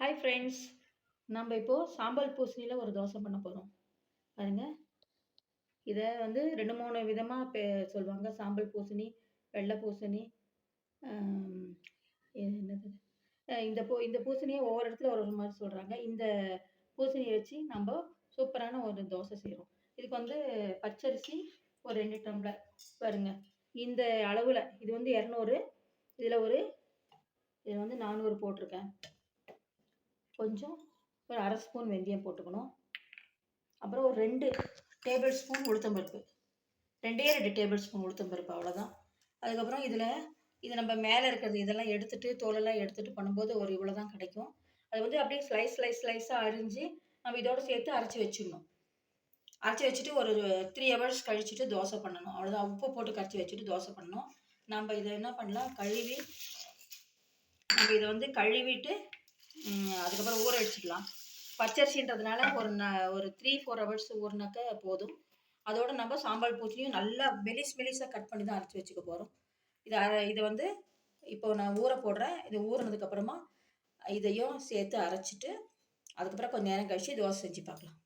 Hi friends நம்ம இப்போது சாம்பல் பூசணியில் ஒரு தோசை பண்ண போகிறோம் பாருங்க. இதை வந்து ரெண்டு மூணு விதமாக பே சொல்லுவாங்க. சாம்பல் பூசணி வெள்ளை பூசணி இது என்னது? இந்த பூ இந்த பூசணியை ஒவ்வொரு இடத்துல ஒரு ஒரு மாதிரி சொல்கிறாங்க இந்த பூசணியை வச்சு நம்ம சூப்பரான ஒரு தோசை செய்கிறோம் இதுக்கு வந்து பச்சரிசி ஒரு ரெண்டு டம்ளர். பாருங்க. இந்த அளவில் இது வந்து இரநூறு இதில் ஒரு இதில் வந்து நானூறு போட்டிருக்கேன். கொஞ்சம் ஒரு அரை ஸ்பூன் வெந்தயம் போட்டுக்கணும். அப்புறம் ஒரு ரெண்டு டேபிள் ஸ்பூன் உளுத்தம்பருப்பு. ரெண்டே ரெண்டு டேபிள் ஸ்பூன் உளுத்தம்பருப்பு அவ்வளோதான் அதுக்கப்புறம் இதில் இது நம்ம மேலே இருக்கிறது இதெல்லாம் எடுத்துட்டு தோலெல்லாம் எடுத்துகிட்டு பண்ணும்போது ஒரு இவ்வளோ தான் கிடைக்கும். அது வந்து அப்படியே ஸ்லைஸ் ஸ்லைஸ் ஸ்லைஸாக அரிஞ்சு நம்ம இதோட சேர்த்து அரைச்சி வச்சிடணும். அரைச்சி வச்சுட்டு ஒரு த்ரீ ஹவர்ஸ் கழிச்சுட்டு தோசை பண்ணணும். அவ்வளோதான் உப்பு போட்டு கரைச்சி வச்சுட்டு தோசை பண்ணணும். நம்ம இதை என்ன பண்ணலாம்? கழுவி நம்ம இதை வந்து கழுவிட்டு அதுக்கப்புறம் ஊற வச்சுக்கலாம். பச்சரிசின்றதுனால ஒரு ந ஒரு த்ரீ ஃபோர் ஹவர்ஸ் ஊறினாக்க போதும். அதோட நம்ம சாம்பார் பூச்சியும் நல்லா மெலிஸ் மெலிஸாக கட் பண்ணி தான் அரைச்சி வச்சுக்க போகிறோம் இதை இது இதை வந்து இப்போ நான் ஊற போடுறேன். இது ஊறினதுக்கப்புறமா இதையும் சேர்த்து அரைச்சிட்டு அதுக்கப்புறம் கொஞ்சம் நேரம் கழிச்சு தோசை செஞ்சு பார்க்கலாம்.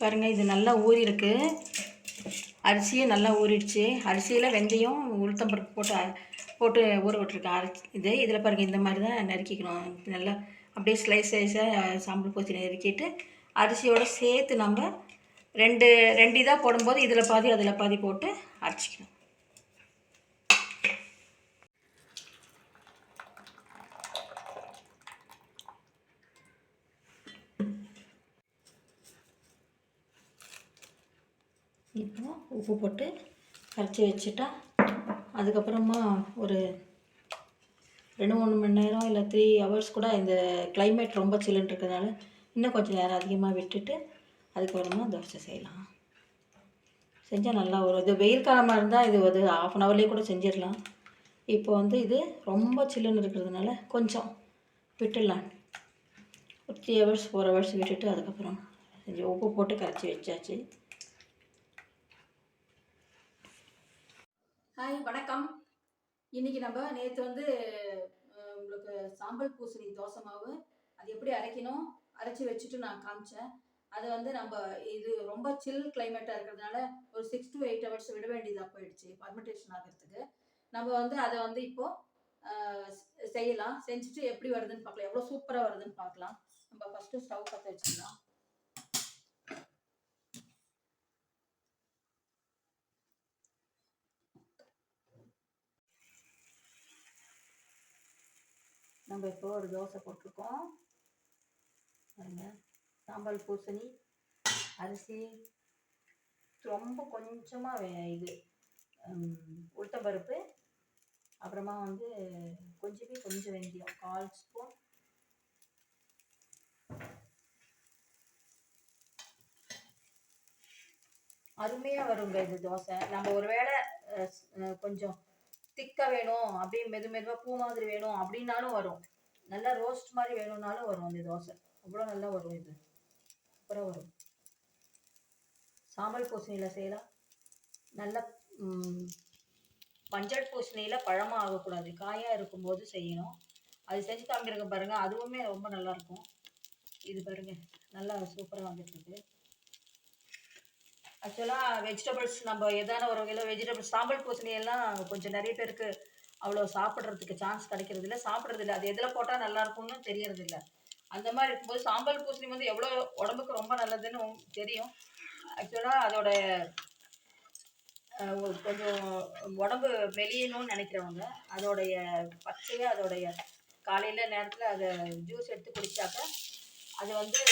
பாருங்கள் இது நல்லா ஊறி இருக்கு அரிசியும் நல்லா ஊறிடுச்சு. அரிசியில் வெந்தயம் உளுத்தம்பருப்பு போட்டு போட்டு ஊற விட்டுருக்கேன். அரைச்சி இது இதில் பாருங்கள் இந்த மாதிரி தான் நறுக்கிக்கணும். நல்லா அப்படியே ஸ்லைஸ் ஸ்லைஸாக சாம்பல் போச்சு நறுக்கிட்டு அரிசியோட சேர்த்து நம்ம ரெண்டு ரெண்டு இதாக போடும்போது இதில் பாதி அதில் பாதி போட்டு அரைச்சிக்கணும். இப்போ உப்பு போட்டு கரைச்சி வச்சுட்டா அதுக்கப்புறமா ஒரு ரெண்டு மூணு மணி நேரம் இல்லை த்ரீ ஹவர்ஸ் கூட இந்த கிளைமேட் ரொம்ப சில்லுன்னு இருக்கிறதுனால இன்னும் கொஞ்சம் நேரம் அதிகமாக விட்டுட்டு அதுக்கப்புறமா தோசை செய்யலாம். செஞ்சால் நல்லா வரும். இது வெயில் காலமாக இருந்தால் இது ஒரு ஆஃப் அன் ஹவர்லேயே கூட செஞ்சிடலாம். இப்போ வந்து இது ரொம்ப சில்லுன்னு இருக்கிறதுனால கொஞ்சம் விட்டுடலாம். ஒரு த்ரீ ஹவர்ஸ் ஃபோர் ஹவர்ஸ் விட்டுட்டு அதுக்கப்புறம் செஞ்சு உப்பு போட்டு கரைச்சி வச்சாச்சு ஹாய் வணக்கம். இன்னைக்கு நம்ம நேற்று வந்து உங்களுக்கு சாம்பல் பூசணி தோசை மாவு அது எப்படி அரைக்கணும் அரைச்சி வச்சுட்டு நான் காமிச்சேன். அது வந்து நம்ம இது ரொம்ப சில் கிளைமேட்டாக இருக்கிறதுனால ஒரு சிக்ஸ் டு எயிட் ஹவர்ஸ் விட வேண்டியதாக போயிடுச்சு பர்மெண்டேஷன் ஆகிறதுக்கு. நம்ம வந்து அதை வந்து இப்போ செய்யலாம். செஞ்சுட்டு எப்படி வருதுன்னு பார்க்கலாம். எவ்வளோ சூப்பராக வருதுன்னு பார்க்கலாம். நம்ம ஃபஸ்ட்டு ஸ்டவ் பற்ற வச்சுக்கலாம். நம்ம இப்போ ஒரு தோசை போட்டிருக்கோம். பாருங்க. சாம்பல் பூசணி அரிசி. ரொம்ப கொஞ்சமாக இது ஹம், உளுத்தம்பருப்பு அப்புறமா வந்து கொஞ்சமே கொஞ்சம் வெந்தயம். கால் ஸ்பூன். அருமையாக வருங்க இது தோசை. நம்ம ஒருவேளை வேளை கொஞ்சம் திக்காக வேணும் அப்படியே மெது மெதுவாக பூ மாதிரி வேணும் அப்படின்னாலும் வரும். நல்லா ரோஸ்ட் மாதிரி வேணும்னாலும் வரும் அந்த தோசை. அவ்வளோ நல்லா வரும் இது. அப்புறம் வரும். சாம்பல் பூசணியில் செய்யலாம். நல்லா மஞ்சள் பூசணியில் பழமாக ஆகக்கூடாது. காயாக இருக்கும்போது செய்யணும். அது செஞ்சு காமிக்கிறக்க பாருங்கள் அதுவுமே ரொம்ப நல்லா இருக்கும். இது பாருங்கள் நல்லா சூப்பராக வந்துட்டுருக்கு ஆக்சுவலாக வெஜிடபிள்ஸ் நம்ம எதான ஒரு வகையில் வெஜிடபிள்ஸ் சாம்பல் பூசணி எல்லாம் கொஞ்சம் நிறைய பேருக்கு அவ்வளோ சாப்பிட்றதுக்கு சான்ஸ் கிடைக்கிறது இல்லை. சாப்பிட்றது இல்லை. அது எதில் போட்டால் நல்லா இருக்கும்னு தெரியறது இல்லை. அந்த மாதிரி இருக்கும்போது சாம்பல் பூசணி வந்து எவ்வளோ உடம்புக்கு ரொம்ப நல்லதுன்னு தெரியும். ஆக்சுவலாக அதோட கொஞ்சம் உடம்பு மெலியணும்னு நினைக்கிறவங்க அதோடைய பச்சையாக அதோடைய காலையில் நேரத்தில் அதை ஜூஸ் எடுத்து குடித்தாக்க அது வந்து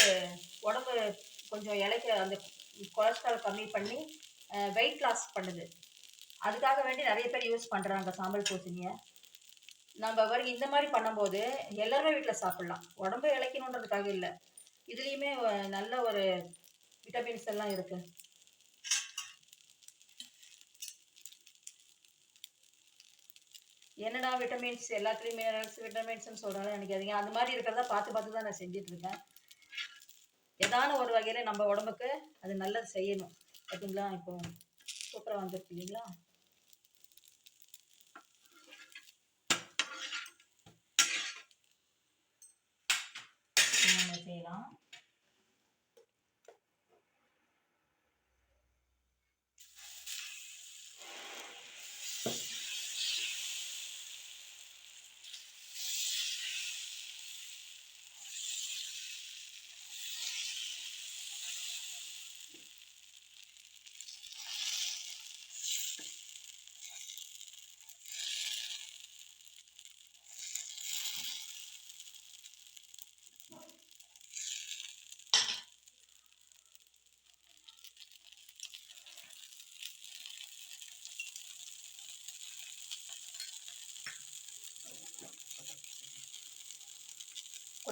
உடம்பு கொஞ்சம் இலைக்க அந்த கொலஸ்ட்ரால் கம்மி பண்ணி வெயிட் லாஸ் பண்ணுது. அதுக்காக வேண்டி நிறைய பேர் யூஸ் பண்ணுறாங்க சாம்பல் பூசணியை. நம்ம வரைக்கும் இந்த மாதிரி பண்ணும்போது எல்லாருமே வீட்டில் சாப்பிட்லாம். உடம்பு இழைக்கணுன்றதுக்காக இல்லை. இதுலேயுமே நல்ல ஒரு விட்டமின்ஸ் எல்லாம் இருக்குது என்னடா விட்டமின்ஸ் எல்லாத்துலேயும் மினரல்ஸ் விட்டமின்ஸ்னு சொல்கிறாங்க நினைக்காதீங்க. அந்த மாதிரி இருக்கிறத பார்த்து பார்த்து தான் நான் செஞ்சிட்ருக்கேன் ஏதான ஒரு வகையில் நம்ம உடம்புக்கு அது நல்லது செய்யணும். பார்த்தீங்களா இப்போ சூப்பராக வந்துருக்கு இல்லைங்களா? நம்ம செய்யலாம்.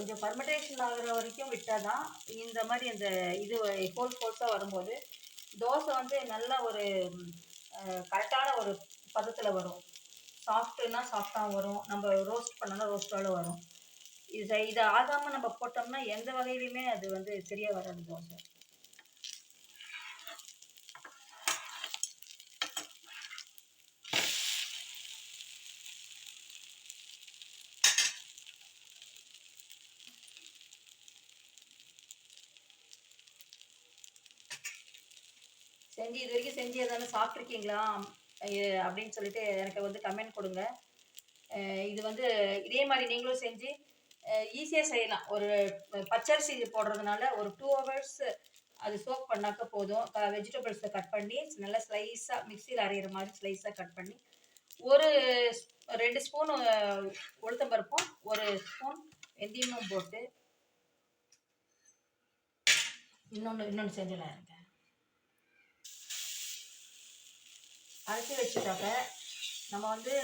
கொஞ்சம் ஃபர்மெண்டேஷன் ஆகிற வரைக்கும் விட்டால் தான் இந்த மாதிரி அந்த இது ஹோல் ஹோல்ஸாக வரும்போது தோசை வந்து நல்ல ஒரு கரெக்டான ஒரு பதத்தில் வரும். சாஃப்ட்டுன்னா சாஃப்டாக வரும். நம்ம ரோஸ்ட் பண்ணோன்னா ரோஸ்ட்டால் வரும். இது இதை ஆகாமல் நம்ம போட்டோம்னா எந்த வகையிலையுமே அது வந்து சரியாக வராது தோசை. செஞ்சு இது வரைக்கும் செஞ்சு எதாவது சாப்பிட்ருக்கீங்களா அப்படின்னு சொல்லிட்டு எனக்கு வந்து கமெண்ட் கொடுங்க. இது வந்து இதே மாதிரி நீங்களும் செஞ்சு ஈஸியாக செய்யலாம். ஒரு பச்சரிசி போடுறதுனால ஒரு டூ ஹவர்ஸ் அது சோக் பண்ணாக்க போதும். வெஜிடபிள்ஸை கட் பண்ணி நல்லா ஸ்லைஸாக மிக்சியில் அரைகிற மாதிரி ஸ்லைஸாக கட் பண்ணி ஒரு ரெண்டு ஸ்பூன் உளுத்தம்பருப்பும் ஒரு ஸ்பூன் வெந்தயமும் போட்டு இன்னொன்று இன்னொன்று செஞ்சிடலாம் இருங்க அரைச்சி வச்சுட்டாக்க நம்ம வந்து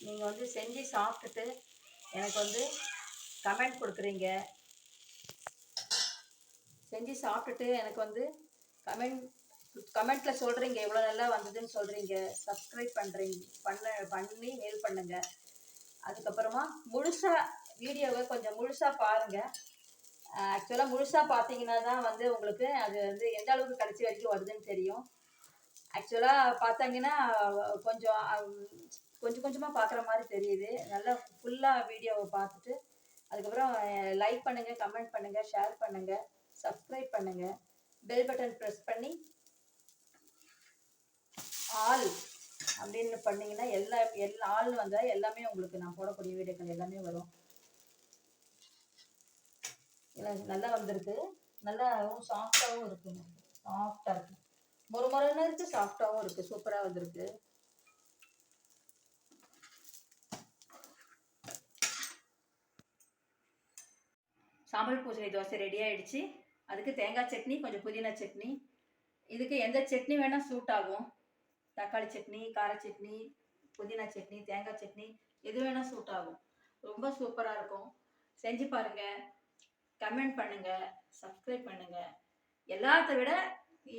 நீங்கள் வந்து செஞ்சு சாப்பிட்டுட்டு எனக்கு வந்து கமெண்ட் கொடுக்குறீங்க. செஞ்சு சாப்பிட்டுட்டு எனக்கு வந்து கமெண்ட் கமெண்ட்டில் சொல்கிறீங்க எவ்வளோ நல்லா வந்ததுன்னு சொல்கிறீங்க சப்ஸ்கிரைப் பண்ணுறீங்க பண்ண பண்ணி மெயில் பண்ணுங்கள் அதுக்கப்புறமா முழுசாக வீடியோவை கொஞ்சம் முழுசாக பாருங்கள் ஆக்சுவலாக முழுசாக பார்த்தீங்கன்னா தான் வந்து உங்களுக்கு அது வந்து எந்த அளவுக்கு கடைசி வரைக்கும் வருதுன்னு தெரியும். ஆக்சுவலாக பார்த்தாங்கன்னா கொஞ்சம் கொஞ்சம் கொஞ்சமாக பார்க்குற மாதிரி தெரியுது. நல்லா ஃபுல்லாக வீடியோவை பார்த்துட்டு அதுக்கப்புறம் லைக் பண்ணுங்கள் கமெண்ட் பண்ணுங்கள் ஷேர் பண்ணுங்கள் சப்ஸ்கிரைப் பண்ணுங்கள் பெல் பட்டன் ப்ரெஸ் பண்ணி ஆல் அப்படின்னு பண்ணிங்கன்னா எல்லா எல்லா ஆள் வந்தால் எல்லாமே உங்களுக்கு நான் போடக்கூடிய வீடியோக்கள் எல்லாமே வரும். நல்லா வந்திருக்கு. நல்லாவும் சாஃப்டாகவும் இருக்குங்க சாஃப்டாக இருக்கு. மொறு மொறுன்னு இருக்கு சாஃப்டாகவும் இருக்கு. சூப்பராக வந்திருக்கு. சாம்பல் பூசணி தோசை ரெடி ஆயிடுச்சு. அதுக்கு தேங்காய் சட்னி கொஞ்சம் புதினா சட்னி. இதுக்கு எந்த சட்னி வேணால் சூட் ஆகும். தக்காளி சட்னி கார சட்னி புதினா சட்னி தேங்காய் சட்னி எது வேணால் சூட் ஆகும். ரொம்ப சூப்பராக இருக்கும். செஞ்சு பாருங்கள் கமெண்ட் பண்ணுங்க சப்ஸ்கிரைப் பண்ணுங்க. எல்லாத்த விட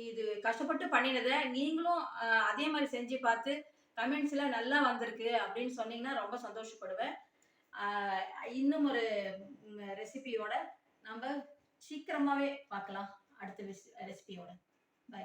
இது கஷ்டப்பட்டு பண்ணினதை நீங்களும் அதே மாதிரி செஞ்சு பார்த்து கமெண்ட்ஸில் நல்லா வந்திருக்கு அப்படின்னு சொன்னீங்கன்னா ரொம்ப சந்தோஷப்படுவேன். இன்னும் ஒரு ரெசிபியோட நம்ம சீக்கிரமாகவே பார்க்கலாம். அடுத்த ரெசிபியோட பை